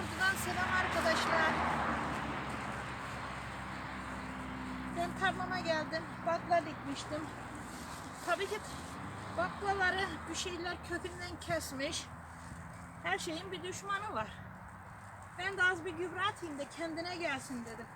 Ordudan selam arkadaşlar. Ben tarlama geldim. Bakla dikmiştim. Tabii ki baklaları bir şeyler kökünden kesmiş. Her şeyin bir düşmanı var. Ben de az bir gübre atayım da kendine gelsin dedim.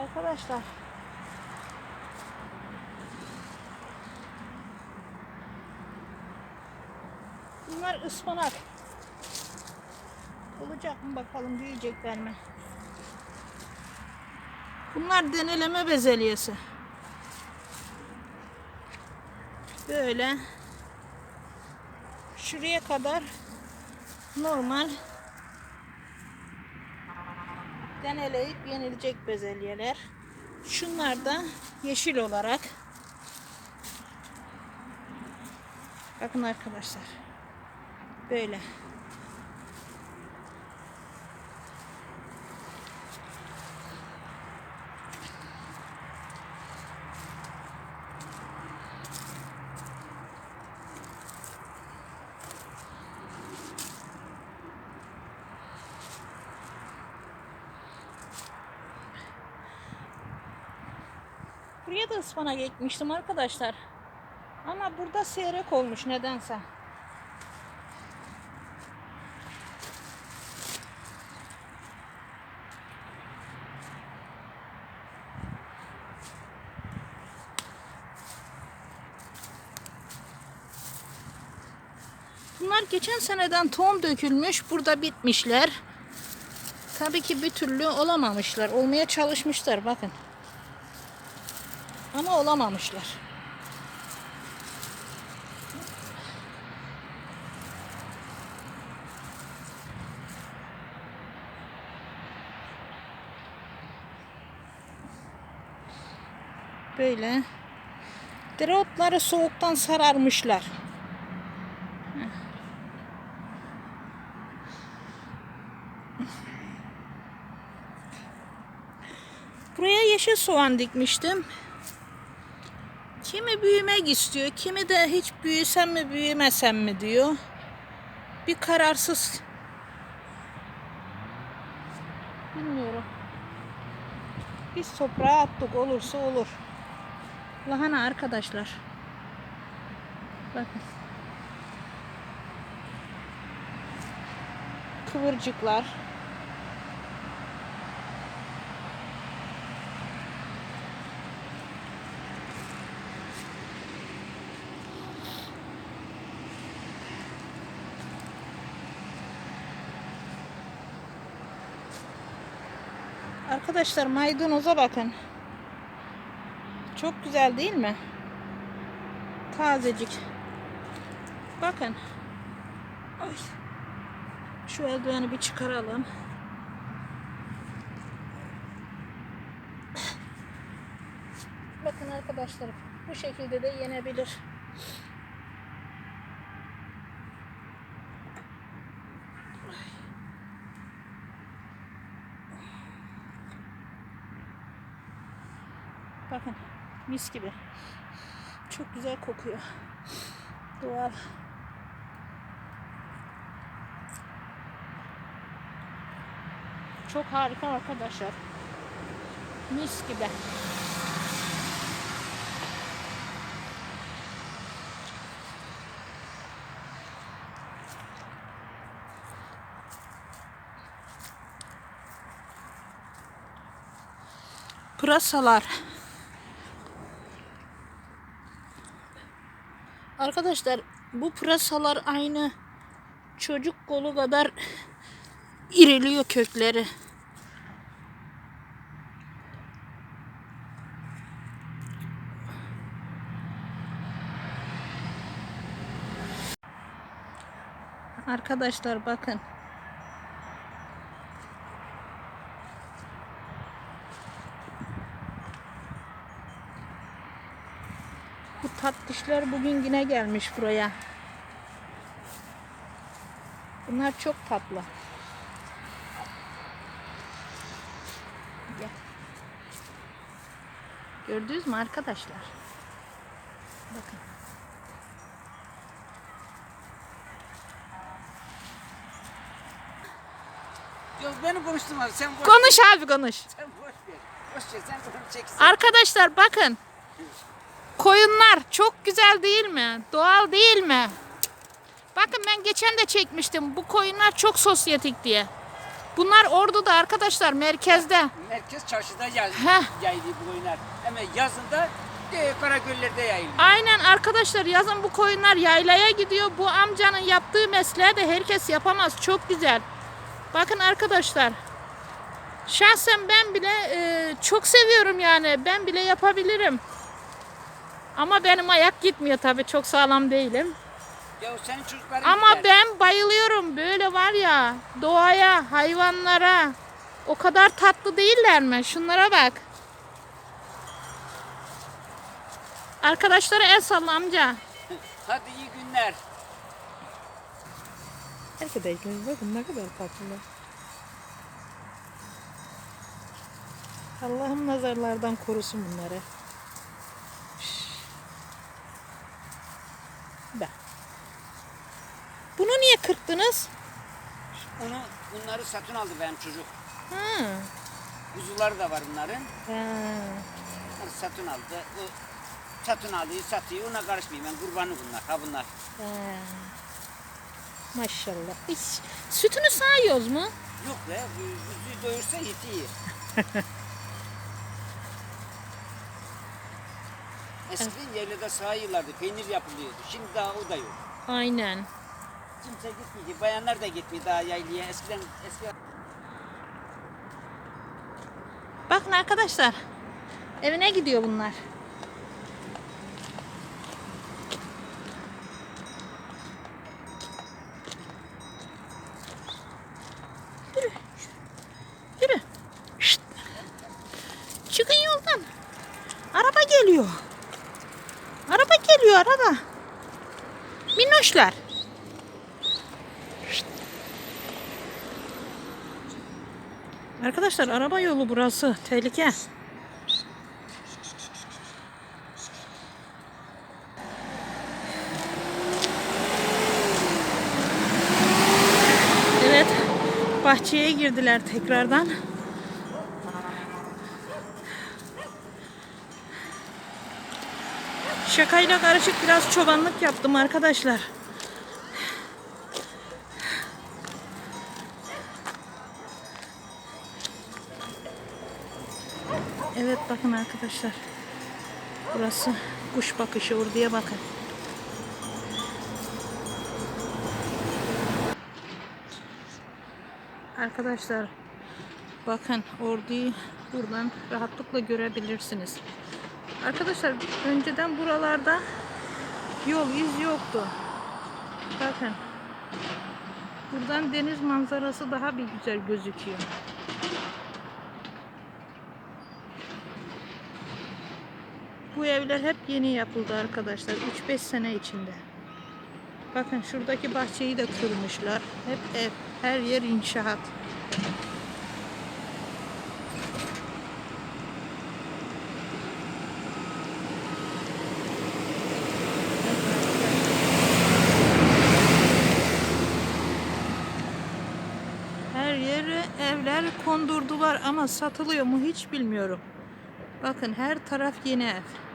Arkadaşlar. Bunlar ıspanak. Olacak mı bakalım büyüyecekler mi? Bunlar deneleme bezelyesi. Böyle şuraya kadar normal deneleyip yenilecek bezelyeler. Şunlar da yeşil olarak. Bakın arkadaşlar. Böyle. Da ıspanak ekmiştim arkadaşlar. Ama burada seyrek olmuş nedense. Bunlar geçen seneden tohum dökülmüş. Burada bitmişler. Tabii ki bir türlü olamamışlar. Olmaya çalışmışlar bakın. Ama olamamışlar. Böyle. Dereotları soğuktan sararmışlar. Buraya yeşil soğan dikmiştim. Kimi büyümek istiyor, kimi de hiç büyüsem mi büyümesem mi diyor. Bir kararsız. Bilmiyorum. Biz toprağa attık olursa olur. Lahana arkadaşlar. Bakın. Kıvırcıklar. Arkadaşlar maydanoza bakın. Çok güzel değil mi? Tazecik. Bakın. Ay. Şu eldiveni bir çıkaralım. Bakın arkadaşlar bu şekilde de yenebilir. Bakın mis gibi. Çok güzel kokuyor. Doğal. Çok harika arkadaşlar. Mis gibi. Pırasalar. Arkadaşlar bu pırasalar aynı çocuk kolu kadar iriliyor kökleri. Arkadaşlar bakın. Tatlışlar bugün yine gelmiş buraya. Bunlar çok tatlı. Gel. Gördünüz mü arkadaşlar? Bakın. Yok beni konuşturma sen boş Konuş abi konuş. sen boş ver. Boş ver sen konuşacaksın. Arkadaşlar bakın. Koyunlar çok güzel değil mi? Doğal değil mi? Bakın ben geçen de çekmiştim. Bu koyunlar çok sosyetik diye. Bunlar Ordu'da arkadaşlar merkezde. Merkez çarşıda yay, Heh. yayılıyor bu oyunlar. Ama yazında e, Karagöller'de yayılıyor. Aynen arkadaşlar yazın bu koyunlar yaylaya gidiyor. Bu amcanın yaptığı mesleği de herkes yapamaz. Çok güzel. Bakın arkadaşlar. Şahsen ben bile e, çok seviyorum yani. Ben bile yapabilirim. Ama benim ayak gitmiyor tabii. Çok sağlam değilim. Ya senin çocukların Ama gider. ben bayılıyorum. Böyle var ya doğaya, hayvanlara. O kadar tatlı değiller mi? Şunlara bak. Arkadaşlara el salla amca. Hadi iyi günler. Arkadaşlar bakın ne kadar tatlı. Allah'ım nazarlardan korusun bunları. Niye kırptınız? Onu bunları satın aldı benim çocuk. Ha. Kuzuları da var bunların. ha. Onu satın aldı. O satın alıyor, satıyor. Ona karışmayayım ben kurbanı bunlar. Ha bunlar. ha. Maşallah. Biz sütünü sağıyoruz mu? Yok be, kuzuyu doyursa yetiyor. Eskiden yerlerde sağıyorlardı, peynir yapılıyordu. Şimdi daha o da yok. Aynen. Kimse gitmiyor. Bayanlar da gitmiyor daha yaylaya. Eskiden eski Bakın arkadaşlar. Evine gidiyor bunlar. Arkadaşlar araba yolu burası. Tehlike. Evet. Bahçeye girdiler tekrardan. Şakayla karışık biraz çobanlık yaptım arkadaşlar. Bakın arkadaşlar. Burası kuş bakışı orduya bakın. Arkadaşlar bakın orduyu buradan rahatlıkla görebilirsiniz. Arkadaşlar önceden buralarda yol iz yoktu. Bakın. Buradan deniz manzarası daha bir güzel gözüküyor. Bu evler hep yeni yapıldı arkadaşlar. 3-5 sene içinde. Bakın şuradaki bahçeyi de kırmışlar. Hep ev, her yer inşaat. Her yere evler kondurdular ama satılıyor mu hiç bilmiyorum. Bakın her taraf yeni ev.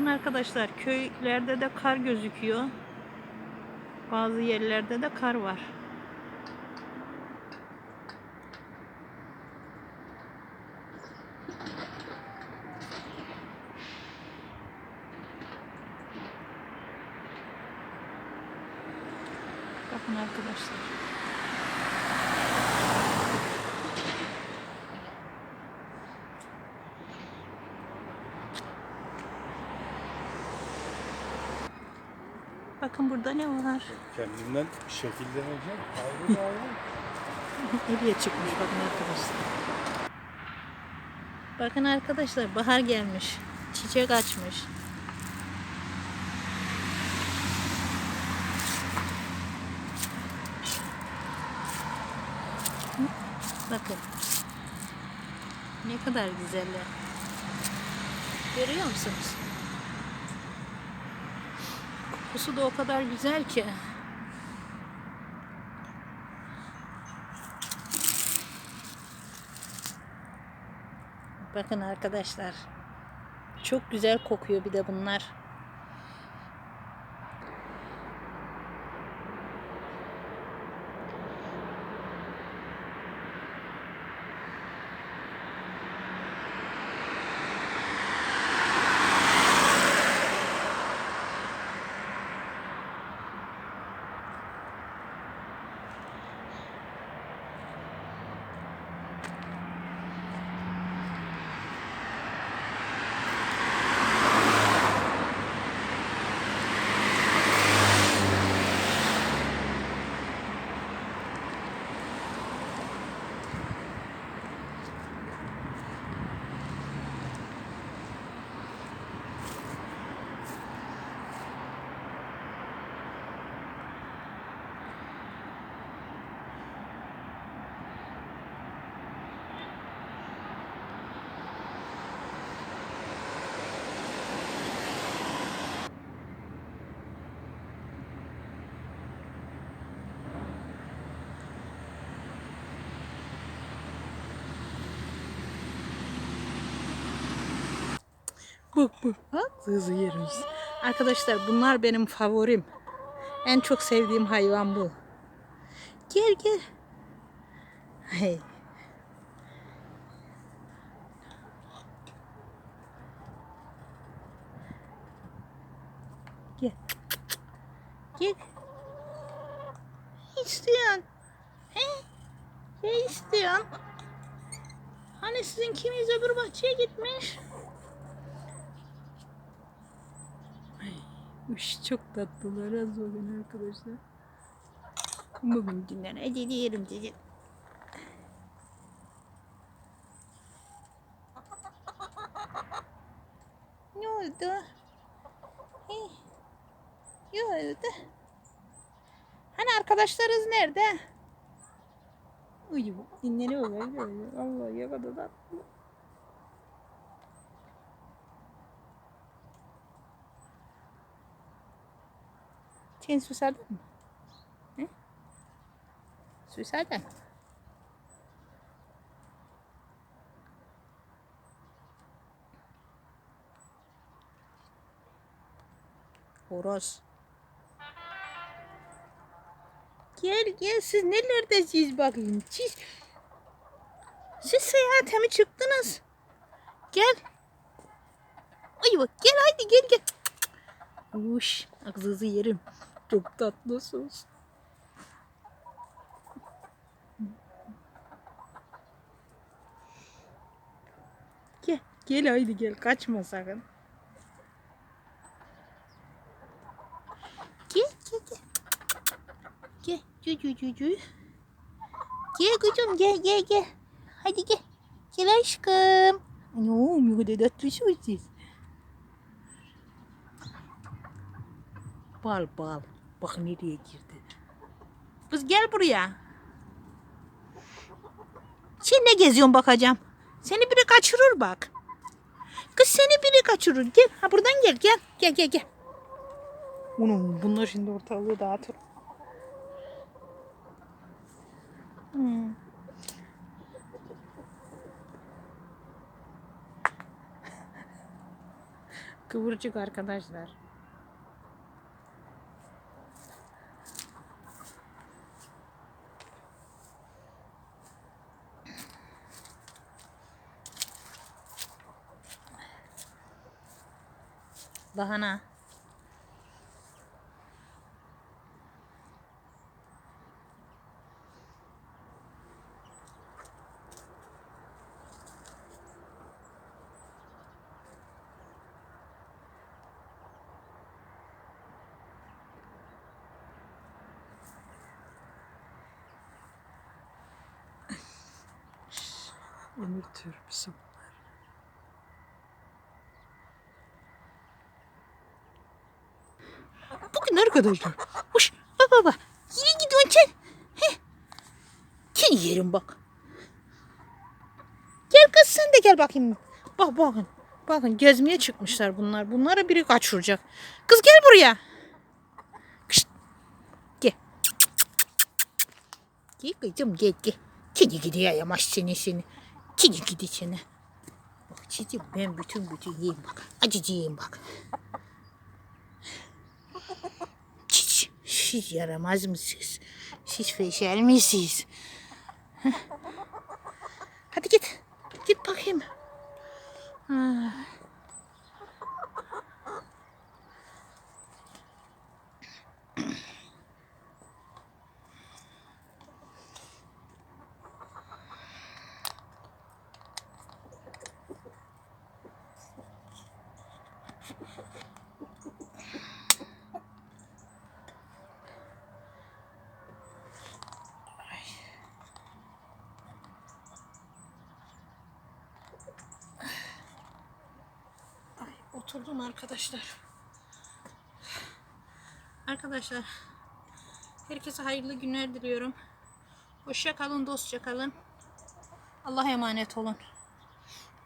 Bakın arkadaşlar köylerde de kar gözüküyor. Bazı yerlerde de kar var. Bakın arkadaşlar. Bakın burada ne var? Kendinden şekillenecek. Ayrı. Nereye çıkmış bakın arkadaşlar. Bakın arkadaşlar bahar gelmiş. Çiçek açmış. Bakın. Ne kadar güzeller. Görüyor musunuz? Kokusu da o kadar güzel ki. Bakın arkadaşlar. Çok güzel kokuyor bir de bunlar. bak bak. Hızlı yerimiz. Arkadaşlar bunlar benim favorim. En çok sevdiğim hayvan bu. Gel gel. Hey. Gel. Gel. Ne istiyorsun? He? Ne istiyorsun? Hani sizin kimiz öbür bahçeye gitmiş? Uş çok tatlılar az bugün arkadaşlar. Bugün dinlen. Hadi diyelim dedi. Ne oldu? Hey. Ne oldu? Hani arkadaşlarınız nerede? Uyu dinleniyorlar. Allah ya kadar tatlı. Sen susadın mı? He? Susadın mı? Horoz. Gel gel siz nelerdesiniz bakayım. Siz, siz seyahate mi çıktınız? Gel. Ay bak gel haydi gel gel. Uş ağzınızı yerim. Çok tatlısınız. Gel gel haydi gel kaçma sakın. Gel gel gel. Gel cü cü cü cü. Gel kızım gel gel gel. Hadi gel. Gel aşkım. Anam ne kadar tatlısınız siz. Bal bal. Bak nereye girdi. Kız gel buraya. Sen ne geziyorsun bakacağım. Seni biri kaçırır bak. Kız seni biri kaçırır. Gel. Ha buradan gel gel. Gel gel gel. Onun bunlar şimdi ortalığı dağıtır. Hmm. Kıvırcık arkadaşlar. Lahana. Ömür türbüsü. Bugün arkadaşlar. Hoş. Bak bak. Yine gidiyorsun sen. He. Sen yerim bak. Gel kız sen de gel bakayım. Bak bakın. Bakın gezmeye çıkmışlar bunlar. Bunları biri kaçıracak. Kız gel buraya. Kışt. Gel. Gel kızım gel gel. Kedi gidiyor yamaç seni seni. Kedi gidi seni. Bak çiçeğim ben bütün bütün yiyeyim bak. Acıcı yiyeyim bak. Siz yaramaz mısınız? Siz feşer misiniz? Hadi git. Git bakayım. Ha. Oturdum arkadaşlar. Arkadaşlar herkese hayırlı günler diliyorum. Hoşça kalın, dostça kalın. Allah'a emanet olun.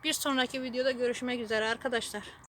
Bir sonraki videoda görüşmek üzere arkadaşlar.